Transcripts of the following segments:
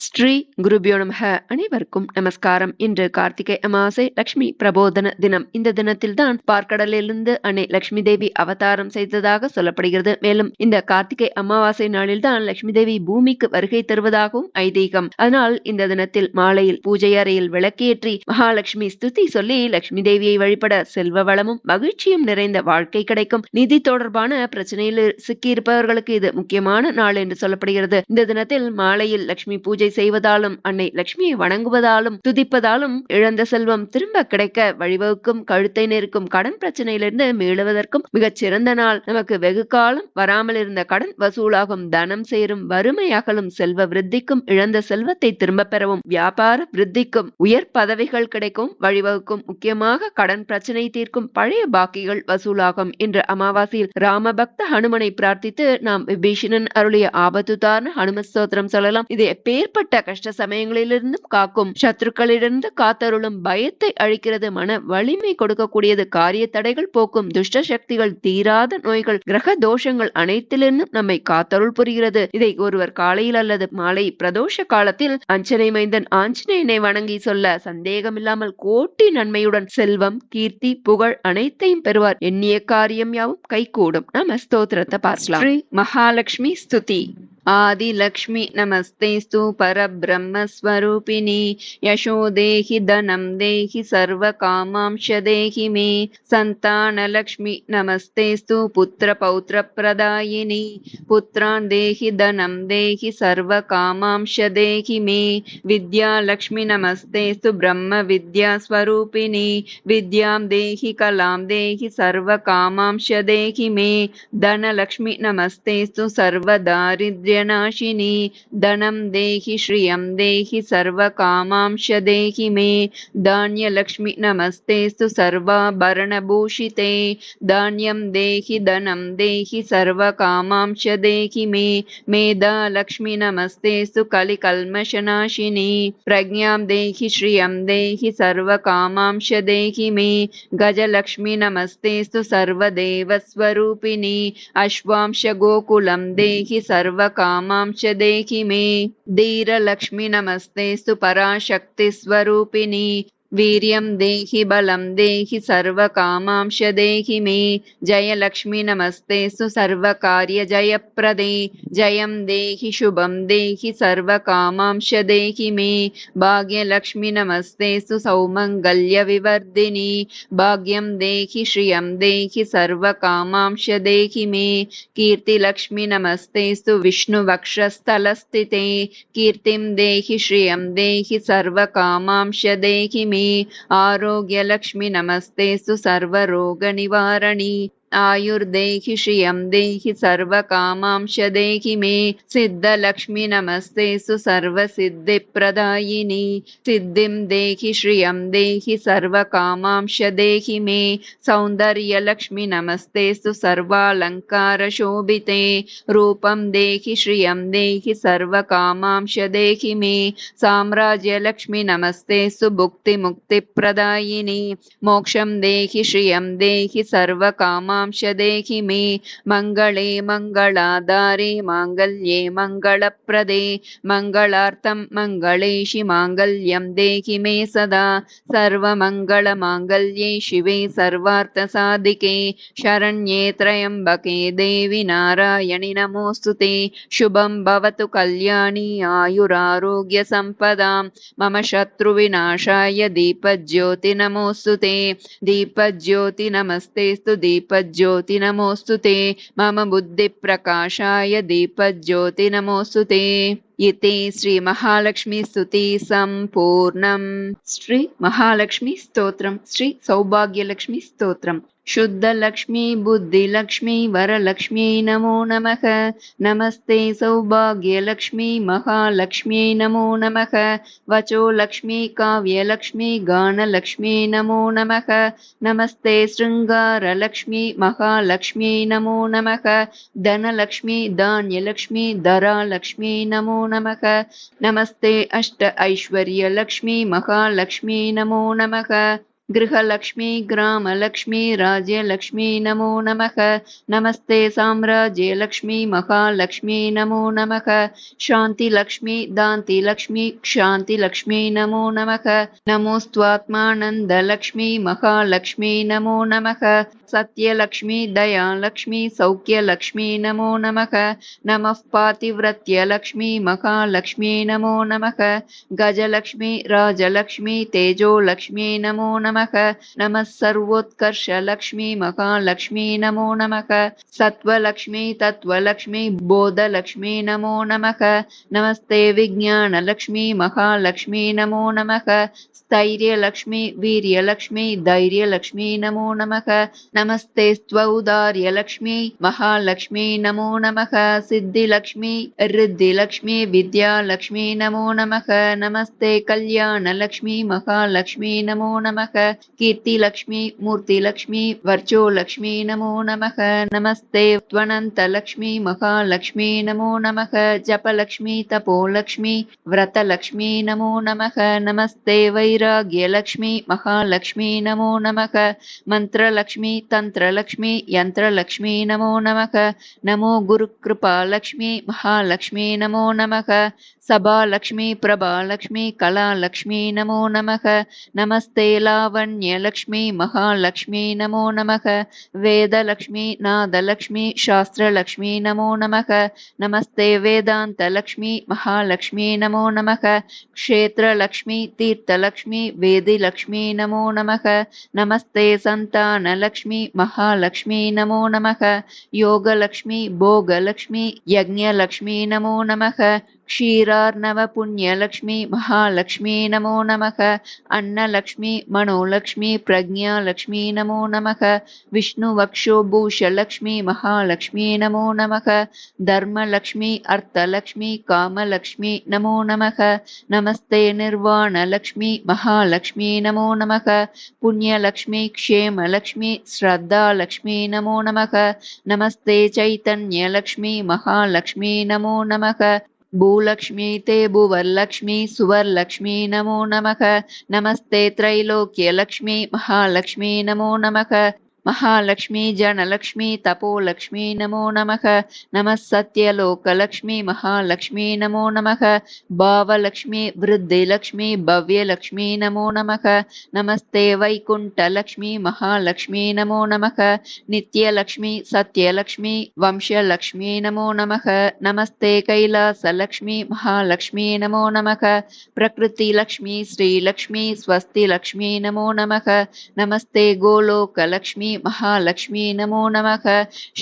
ஸ்ரீ குருபியோ நமக. அனைவருக்கும் நமஸ்காரம். இன்று கார்த்திகை அமாவாசை லட்சுமி பிரபோதன தினம். இந்த தினத்தில் தான் பார்க்கடலிலிருந்து அன்னை லட்சுமி தேவி அவதாரம் செய்ததாக சொல்லப்படுகிறது. மேலும் இந்த கார்த்திகை அமாவாசை நாளில்தான் லட்சுமி தேவி பூமிக்கு வருகை தருவதாகவும் ஐதீகம். அதனால் இந்த தினத்தில் மாலையில் பூஜை அறையில் விளக்கேற்றி மகாலட்சுமி ஸ்துதி சொல்லி லட்சுமி தேவியை வழிபட செல்வ வளமும் மகிழ்ச்சியும் நிறைந்த வாழ்க்கை கிடைக்கும். நிதி தொடர்பான பிரச்சனையில் சிக்கியிருப்பவர்களுக்கு இது முக்கியமான நாள் என்று சொல்லப்படுகிறது. இந்த தினத்தில் மாலையில் லட்சுமி பூஜை செய்வதாலும் அன்னை லட்சுமியை வணங்குவதாலும் துதிப்பதாலும் இழந்த செல்வம் திரும்ப கிடைக்க வழிவகுக்கும் கழுத்தை நெருக்கும் கடன் பிரச்சனையிலிருந்து மீளுவதற்கும் மிகச் சிறந்த நாள். நமக்கு வெகு காலம் வராமல் இருந்த கடன் வசூலாகும் தனம் சேரும் வறுமை அகலும் செல்வ விருத்திக்கும் இழந்த செல்வத்தை திரும்ப பெறவும் வியாபார விருத்திக்கும் உயர் பதவிகள் கிடைக்கும் வழிவகுக்கும் முக்கியமாக கடன் பிரச்சனை தீர்க்கும் பழைய பாக்கிகள் வசூலாகும் இன்று அமாவாசையில் ராமபக்த ஹனுமனை பிரார்த்தித்து நாம் விபீஷணன் அருளிய ஆபத்துதாரண ஹனும ஸ்தோத்திரம் சொல்லலாம். இது எப்பேற்பட்ட கஷ்ட சமயங்களிலிருந்தும் காக்கும். சத்துருக்களிலிருந்து காத்தருளும் பயத்தை அழிக்கிறது மன வலிமை கொடுக்கக்கூடியது காரிய தடைகள் போக்கும். துஷ்ட சக்திகள் தீராத நோய்கள் கிரக தோஷங்கள் அனைத்திலிருந்தும் நம்மை காத்தருள் புரிகிறது. இதை ஒருவர் காலையில் அல்லது மாலை பிரதோஷ காலத்தில் அஞ்சனை மைந்தன் ஆஞ்சநேயனை வணங்கி சொல்ல சந்தேகமில்லாமல் கோட்டி நன்மையுடன் செல்வம் கீர்த்தி புகழ் அனைத்தையும் பெறுவார். எண்ணிய காரியம் யாவும் கைகூடும். நம்ம ஸ்தோத்திரத்தை பார்க்கலாம். ஸ்ரீ மகாலட்சுமி ஸ்துதி. आदिलक्ष्मि नमस्तेस्तु परब्रह्मस्वरूपिणि यशो देहि धनं देहि सर्वकामांश देहि मे। सन्तानलक्ष्मि नमस्तेस्तु पुत्रपौत्रप्रदायिनि, पुत्रान् देहि धनं देहि सर्वकामांश देहि मे। विद्यालक्ष्मि नमस्तेस्तु ब्रह्मविद्यास्वरूपिणि, विद्यां देहि कलां देहि सर्वकामांश देहि मे। धनलक्ष्मि नमस्तेस्तु सर्वदारिद्र्यनाशिनि धनं देहि श्रियं देहि सर्वकामांश देहि मे। धान्यलक्ष्मि नमस्तेस्तु सर्वाभरणभूषिते धान्यं देहि, धनं देहि सर्वकामांश देहि मे। मेधालक्ष्मि नमस्तेस्तु कलिकल्मषनाशिनि। प्रज्ञां देहि श्रियं देहि सर्वकामांश देहि मे। गजलक्ष्मि नमस्तेस्तु सर्वदेवस्वरूपिणि। अश्वांश गोकुलं देहि कामांश देहि मे। धीरलक्ष्मि नमस्ते सुपराशक्तिस्वरूपिणि। वीर्यं देहि बलं, देहि सर्वकामांश देहि मे जयलक्ष्मि नमस्तेस्तु सर्वकार्यजयप्रदे जयं देहि शुभं, देहि सर्वकामांश देहि मे भाग्यलक्ष्मि नमस्तेस्तु सौमङ्गल्यविवर्धिनि भाग्यं देहि श्रियं, देहि सर्वकामांश देहि मे कीर्तिलक्ष्मि नमस्तेस्तु विष्णुवक्षस्थलस्थिते कीर्तिं देहि श्रियं, देहि सर्वकामांश देहि मे। आरोग्यलक्ष्मि नमस्तेस्तु सर्वरोगनिवारणि आयुर्देहि श्रियं देहि सर्वकामांश देहि मे सिद्धलक्ष्मि नमस्तेस्तु सर्वसिद्धिप्रदायिनि सिद्धिं देहि श्रियं देहि सर्वकामांश देहि मे सौन्दर्यलक्ष्मि नमस्तेस्तु सर्वालङ्कारशोभिते रूपं देहि श्रियं देहि सर्वकामांश देहि मे साम्राज्यलक्ष्मि नमस्तेस्तु भुक्तिमुक्तिप्रदायिनि मोक्षं देहि श्रियं देहि सर्वकामांश देहि मे मङ्गले मङ्गलाधारे माङ्गल्ये मङ्गलप्रदे मङ्गलार्थं मङ्गलेशि माङ्गल्यं देहि मे सदा सर्वमङ्गलमाङ्गल्ये शिवे सर्वार्थसाधिके शरण्ये त्र्यम्बके देवि नारायणि नमोऽस्तु ते शुभं भवतु कल्याणी आयुरारोग्यसम्पदां मम शत्रुविनाशाय दीपज्योति नमोऽस्तु ते दीपज्योति नमस्तेस्तु दीपज्योति नमोऽस्तु ते मम बुद्धिप्रकाशाय दीपज्योति नमोऽस्तु ते इति श्रीमहालक्ष्मीस्तुति सम्पूर्णम् श्री महालक्ष्मी स्तोत्रम् श्री सौभाग्यलक्ष्मी स्तोत्रम् शुद्धलक्ष्मी, बुद्धिलक्ष्मी वरलक्ष्म्यै नमो नमः। नमस्ते सौभाग्यलक्ष्मी महालक्ष्म्यै नमो नमः। वचो लक्ष्मी, काव्यलक्ष्मी गानलक्ष्म्यै नमो नमः। नमस्ते शृङ्गारलक्ष्मी महालक्ष्म्यै नमो नमः। धनलक्ष्मी, धान्यलक्ष्मी धरालक्ष्म्यै नमो नमः। नमस्ते अष्ट ऐश्वर्यलक्ष्मी महालक्ष्म्यै नमो नमः। गृहलक्ष्मी, ग्रामलक्ष्मी, राज्यलक्ष्मी, नमो नमः। नमस्ते साम्राज्यलक्ष्मी महालक्ष्मी, नमो नमः। शान्तिलक्ष्मी दान्तिलक्ष्मी क्षान्तिलक्ष्मी नमो नमः। नमोस्त्वात्मानन्दलक्ष्मी, महालक्ष्मी, नमो नमः। सत्यलक्ष्मी, दयालक्ष्मी, सौख्यलक्ष्मी, नमो नमः। नमः पातिव्रत्यलक्ष्मी, महालक्ष्मी, नमो नमः। गजलक्ष्मी, राजलक्ष्मी, तेजोलक्ष्मी, नमो नमः। नमः सर्वोत्कर्षलक्ष्मी महालक्ष्मी नमो नमः सत्त्वलक्ष्मी तत्त्वलक्ष्मी बोधलक्ष्मी नमो नमः नमस्ते विज्ञानलक्ष्मी महालक्ष्मी नमो नमः स्थैर्यलक्ष्मी वीर्यलक्ष्मी धैर्यलक्ष्मी नमो नमः नमस्ते स्त्वौदार्यलक्ष्मी महालक्ष्मी नमो नमः सिद्धिलक्ष्मी ऋद्धिलक्ष्मी विद्यालक्ष्मी नमो नमः नमस्ते कल्याणलक्ष्मी महालक्ष्मी नमो नमः कीर्तिलक्ष्मी मूर्तिलक्ष्मी वर्चोलक्ष्मी नमो नमः नमस्ते त्वनन्तलक्ष्मी महालक्ष्मी नमो नमः जपलक्ष्मी तपोलक्ष्मी व्रतलक्ष्मी नमो नमः नमस्ते वैराग्यलक्ष्मी महालक्ष्मी नमो नमः मन्त्रलक्ष्मी तन्त्रलक्ष्मी यन्त्रलक्ष्मी नमो नमः नमो गुरुकृपालक्ष्मी महालक्ष्मी नमो नमः சபா லக்ஷ்மி பிரபா லக்ஷ்மி கலா லக்ஷ்மி நமோ நமக. நமஸ்தே லாவண்ய லக்ஷ்மி மகாலக்ஷ்மி நமோ நமக. வேதலக்ஷ்மி நாதலக்ஷ்மி சாஸ்திரலக்ஷ்மி நமோ நமக. நமஸ்தே வேதாந்த லக்ஷ்மி மகாலக்ஷ்மி நமோ நமக. க்ஷேத்திரலக்ஷ்மி தீர்த்தலக்ஷ்மி வேதிலக்ஷ்மி நமோ நமக. நமஸ்தே சந்தானலக்ஷ்மி மகாலக்ஷ்மி நமோ நமக. யோகலக்ஷ்மி போகலக்ஷ்மி யஜ்ஞலக்ஷ்மி நமோ நமக. क्षीरार्णवपुण्यलक्ष्मी महालक्ष्मी नमो नमः अन्नलक्ष्मी मनोलक्ष्मी प्रज्ञालक्ष्मी नमो नमः विष्णुवक्षोभूषलक्ष्मी महालक्ष्मी नमो नमः धर्मलक्ष्मी अर्थलक्ष्मी कामलक्ष्मी नमो नमः नमस्ते निर्वाणलक्ष्मी महालक्ष्मी नमो नमः पुण्यलक्ष्मी क्षेमलक्ष्मी श्रद्धालक्ष्मी नमो नमः नमस्ते चैतन्यलक्ष्मी महालक्ष्मी नमो नमः भूलक्ष्मी ते भुवर्लक्ष्मी सुवर्लक्ष्मी नमो नमः नमस्ते त्रैलोक्यलक्ष्मी महालक्ष्मी नमो नमः महालक्ष्मी जनलक्ष्मी तपोलक्ष्मी नमो नमः। नमः सत्यलोकलक्ष्मी, महालक्ष्मी नमो नमः। भावलक्ष्मी, वृद्धिलक्ष्मी, भव्यलक्ष्मी नमो नमः। नमस्ते वैकुण्ठलक्ष्मी महालक्ष्मी नमो नमः। नित्यलक्ष्मी, सत्यलक्ष्मी, वंशलक्ष्मी नमो नमः। नमस्ते कैलासलक्ष्मी, महालक्ष्मी नमो नमः। प्रकृतिलक्ष्मी, श्रीलक्ष्मी, स्वस्तिलक्ष्मी नमो नमः। नमस्ते गोलोकलक्ष्मी மகாலட்சுமி நமோ நமக.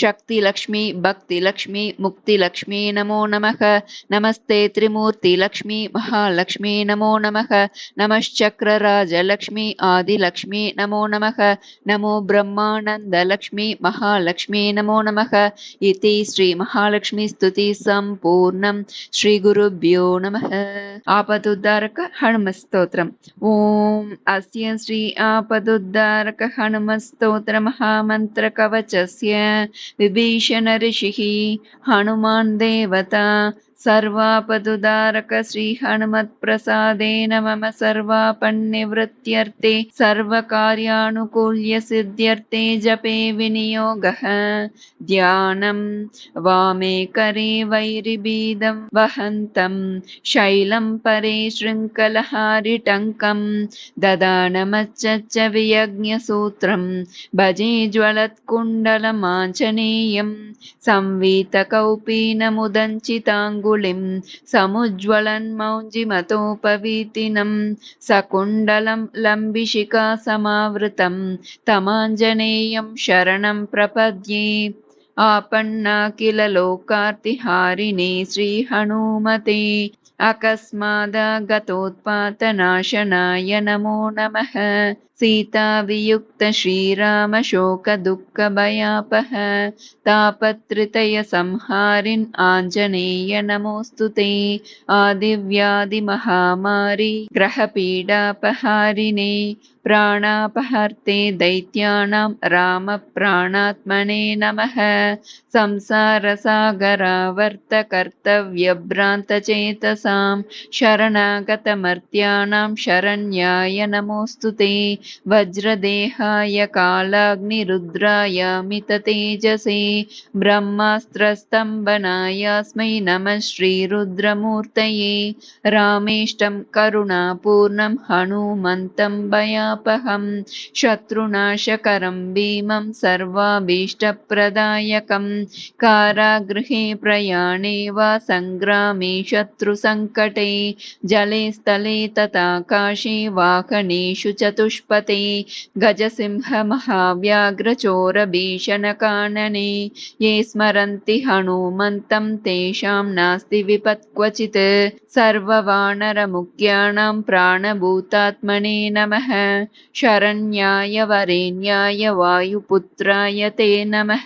சக்தி லக்ஷ்மி பக்தி லக்ஷ்மி முக்தி லக்ஷ்மி நமோ நமக. நமஸ்தே திரிமூர்த்தி லக்ஷ்மி மகாலட்சுமி நமோ நமக. நமச்சக்ரராஜ லக்ஷ்மி ஆதிலக்ஷ்மி நமோ நமக. நமோ பிரம்மானந்த லக்ஷ்மி மகாலட்சுமி நமோ நமக. இதி ஸ்ரீ மகாலட்சுமி ஸ்துதி சம்பூர்ணம். ஸ்ரீ குருபியோ நம ஆபதுத்தாரக ஹனுமஸ்தோத்திரம் ஓம் அஸ்ய ஸ்ரீ ஆபதுத்தாரக ஹனுமஸ்தோத்திரம் हनुमस्तोत्रमहामन्त्रकवचस्य विभीषणऋषिः हनुमान् देवता सर्वापदुदारक श्रीहनुमत्प्रसादेन मम सर्वापन्निवृत्त्यर्थे सर्वकार्यानुकूल्यसिद्ध्यर्थे जपे विनियोगः। ध्यानं वामे करे वैरिबीदं वहन्तं शैलं परे शृङ्खलहारिटङ्कं ददानमच्च वियज्ञसूत्रं भजे ज्वलत्कुण्डलमाञ्जनेयं संवीतकौपीनमुदञ्चिताङ्गुलिं समुज्ज्वलन्मौञ्जिमतोपवीतिनं सकुण्डलं लम्बिशिखासमावृतं तमाञ्जनेयं शरणं प्रपद्ये। आपन्ना किल लोकार्तिहारिणे श्रीहनुमते अकस्मादागतोत्पातनाशनाय नमो नमः सीतावियुक्त श्रीरामशोकदुःखभयापः तापत्रितयसंहारिन् आञ्जनेय नमोऽस्तु ते आदिव्याधिमहामारि ग्रहपीडापहारिणे प्राणापहर्ते दैत्यानां रामप्राणात्मने नमः। संसारसागरावर्तकर्तव्यभ्रान्तचेतसां शरणागतमर्त्यानां शरण्याय नमोऽस्तु ते। वज्रदेहाय कालाग्निरुद्राय मिततेजसे ब्रह्मास्त्रस्तम्भनायास्मै नमः श्रीरुद्रमूर्तये। रामेष्टं करुणापूर्णं हनुमन्तं भयापहं शत्रुनाशकरं भीमं सर्वाभीष्टप्रदायकं कारागृहे प्रयाणे वा सङ्ग्रामे शत्रुसङ्कटे जले स्थले तथाकाशे वाहनेषु चतुष्पथे गजसिंहमहाव्याघ्रचोरभीषणकानने ये स्मरन्ति हनुमन्तं तेषां नास्ति विपत् क्वचित् सर्ववानरमुख्याणां प्राणभूतात्मने नमः शरण्याय वरेण्याय वायुपुत्राय ते नमः।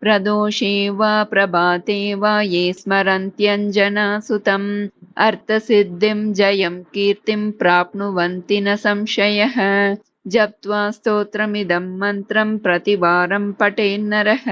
प्रदोषे वा प्रभाते वा ये स्मरन्त्यञ्जनासुतम्। अर्थसिद्धिं जयं कीर्तिं प्राप्नुवन्ति न संशयः। जप्त्वा स्तोत्रमिदं मन्त्रं प्रतिवारं पठेन्नरः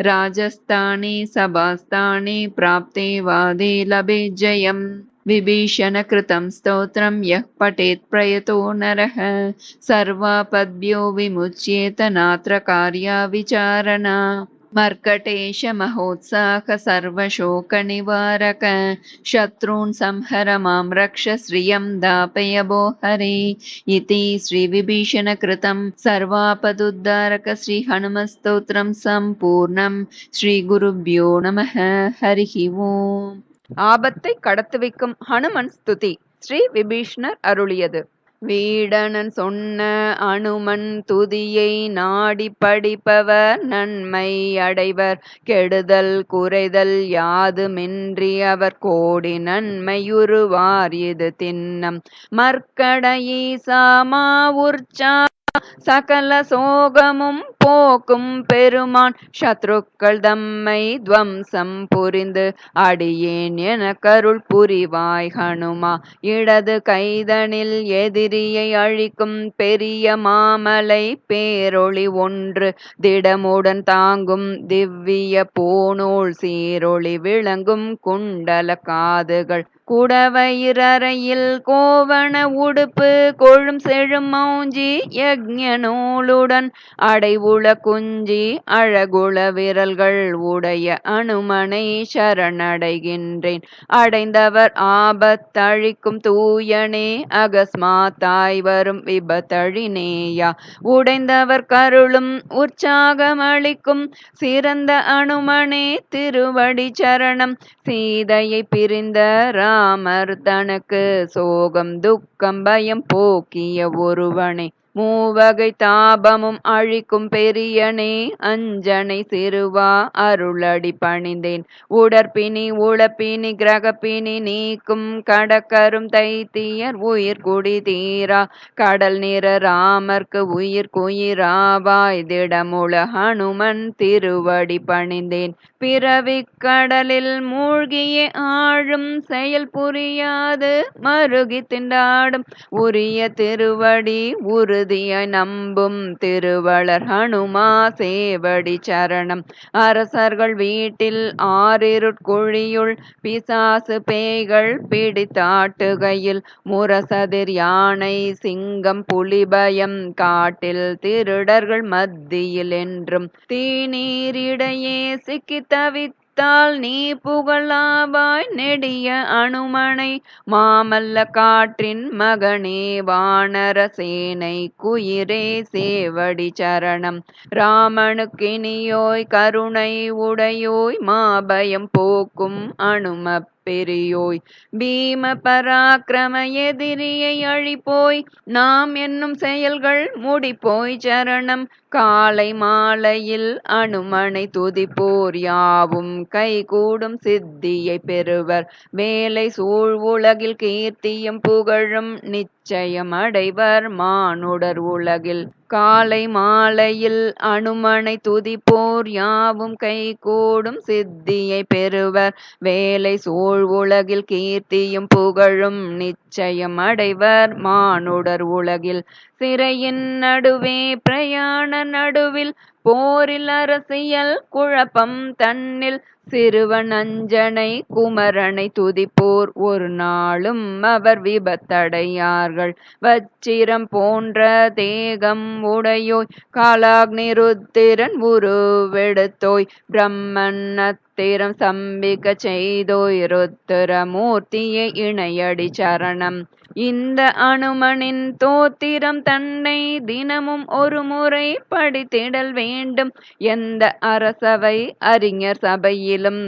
राजस्थाने सभास्थाने प्राप्ते वादे लभे जयम् विभीषणकृतं स्तोत्रं यः पठेत् प्रयतो नरः। सर्वापद्भ्यो विमुच्येत नात्र कार्या विचारणा नात्रकार्याविचारणा मर्कटेशमहोत्साहसर्वशोकनिवारक शत्रून् संहर मां रक्ष श्रियं दापय भो हरे। इति श्रीविभीषणकृतं सर्वापदुद्धारक श्रीहनुमस्तोत्रं सम्पूर्णं श्रीगुरुभ्यो नमः। हरिः ओम्। ஆபத்தை கடத்து வைக்கும் ஹனுமன் ஸ்துதி. ஸ்ரீ விபீஷ்ணர் அருளியது. வீடனன் சொன்ன அனுமன் துதியை நாடி படிப்பவர் நன்மை அடைவர். கெடுதல் குறைதல் யாதுமின்றி அவர் கோடி நன்மையுருவார் இது தின்னம் மர்க்கடஈசாமா உற்சா சகல சோகமும் போக்கும் பெருமான். சத்ருக்கள் தம்மை துவம்சம் புரிந்து அடியேன் என கருள் புரிவாய் ஹனுமா. இடது கைதனில் எதிரியை அழிக்கும் பெரிய மாமலை பேரொளி ஒன்று. திடமுடன் தாங்கும் திவ்ய போனோள் சீரொளி விளங்கும் குண்டல காதுகள். குடவயிரறையில் கோவண உடுப்பு கொழும் செழும் மௌஞ்சி யக்ஞ நூலுடன் அடைவுள குஞ்சி அழகுள விரல்கள் உடைய அனுமனை சரணடைகின்றேன். அடைந்தவர் ஆபத்தழிக்கும் தூயனே அகஸ்மாத்தாய் வரும் விபத்தழினேயா. உடைந்தவர் கருளும் உற்சாகமளிக்கும் சிறந்த அனுமனே திருவடி சரணம் சீதையை பிரிந்த அமர் தனக்கு சோகம் துக்கம் பயம் போக்கிய ஒருவனே. மூவகை தாபமும் அழிக்கும் பெரியனே அஞ்சனை சிறுவா அருளடி பணிந்தேன். உடற்பிணி உளப்பினி கிரகப்பினி நீக்கும் கடக்கரும் தைத்தியர் உயிர் குடி தீரா. கடல் நிற ராமர்க்கு உயிர் குயிராவாய் திடமுள ஹனுமன் திருவடி பணிந்தேன். பிறவி கடலில் மூழ்கியே ஆழும் செயல் புரியாது மருகி திண்டாடும். உரிய திருவடி உறுதியாய் நம்பும் திருவளர் ஹனுமா சேவடி சரணம். அரசர்கள் வீட்டில் ஆறிருட்குழியுள் பிசாசு பேய்கள் பிடித்தாட்டுகையில் முரசதிர் யானை சிங்கம் புலிபயம் காட்டில் திருடர்கள் மத்தியில் என்றும். தீநீரிடையே சிக்கி தவித்தால் நீ புகழாவாய் நெடிய அனுமனை மாமல்ல காற்றின் மகனே வானரசேனை குயிரே சேவடி சரணம். ராமனுக்கினியோய் கருணை உடையோய் மாபயம் போக்கும் அனும பெரியோய். பீம பராக்கிரம எதிரியை அழிப்போய் நாம் என்னும் செயல்கள் முடிப்போய் சரணம். காலை மாலையில் அனுமனை துதிப்போர் யாவும். கைகூடும் சித்தியை பெறுவர். வேலை சூழ் உலகில் கீர்த்தியும் புகழும். நிச்சயம் அடைவர் மானுடர் உலகில். காலை மாலையில் அனுமனை துதிப்போர் யாவும் கைகூடும் சித்தியை பெறுவர். வேலை சூழ் உலகில் கீர்த்தியும் புகழும் நிச்சயம் அடைவர் மானுடர் உலகில். சிறையின் நடுவே பிரயாண நடுவில் போரில் அரசியல் குழப்பம் தன்னில் சிறுவன் அஞ்சனை குமரனை துதிப்போர் ஒரு நாளும் அவர் விபத்தடையார்கள். வச்சிரம் போன்ற தேகம் உடையோய் காலாக்னிருத்திரன் உருவெடுத்தோய் பிரம்மன் அத்திரம் சம்பிக்க செய்தோய் ருத்திரமூர்த்தியை இணையடி சரணம். இந்த அனுமனின் தோத்திரம் தன்னை தினமும் ஒரு முறை படித்திடல் வேண்டும். எந்த அரசவை அறிஞர் சபையிலும்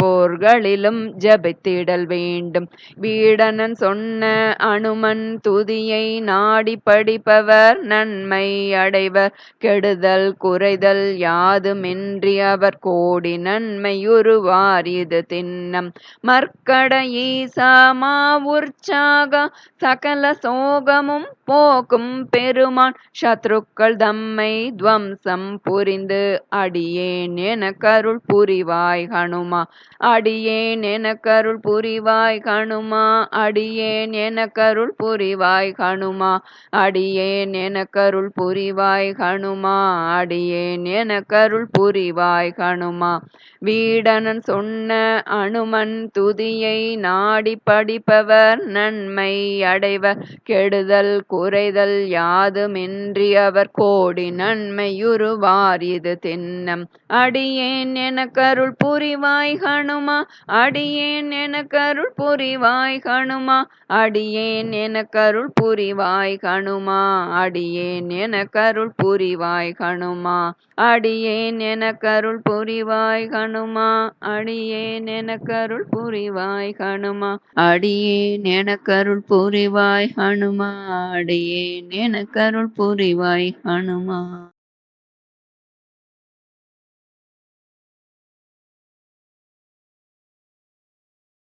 போர்களிலும் ஜபித்திடல் வேண்டும். வீடனன் சொன்ன அனுமன் துதியை நாடி படிப்பவர் நன்மை அடைவர். கெடுதல் குறைதல் யாதுமின்றி அவர் கோடி நன்மையுருவார் இது தின்னம் மர்க்கட ஈசா மா உற்சாக சகல சோகமும் போக்கும் பெருமான். சத்ருக்கள் தம்மை துவம்சம் புரிந்து அடியேன் என கருள் புரிவாய் ஹனுமா. அடியேன் என கருள் புரிவாய் கணுமா அடியேன் என கருள் புரிவாய் கணுமா அடியேன் என கருள் புரிவாய் கணுமா அடியேன் என கருள் புரிவாய் கணுமா. வீடனன் சொன்ன அனுமன் துதியை நாடி படிப்பவர் நன்மை அடைவர். கெடுதல் குறைதல் யாதுமின்றி அவர் கோடி நன்மையுருவார் இது தின்னம் அடியேன் என கருள் புரிவாய் ஹனுமா அடியேன் என கருள் புரிவாய் ஹனுமா அடியேன் என கருள் புரிவாய் ஹனுமா அடியேன் என கருள் புரிவாய் ஹனுமா அடியேன் என கருள் புரிவாய் ஹனுமா அடியேன் என கருள் புரிவாய் ஹனுமா அடியேன் என கருள் புரிவாய் ஹனுமா அடியேன் என கருள் புரிவாய் ஹனுமா.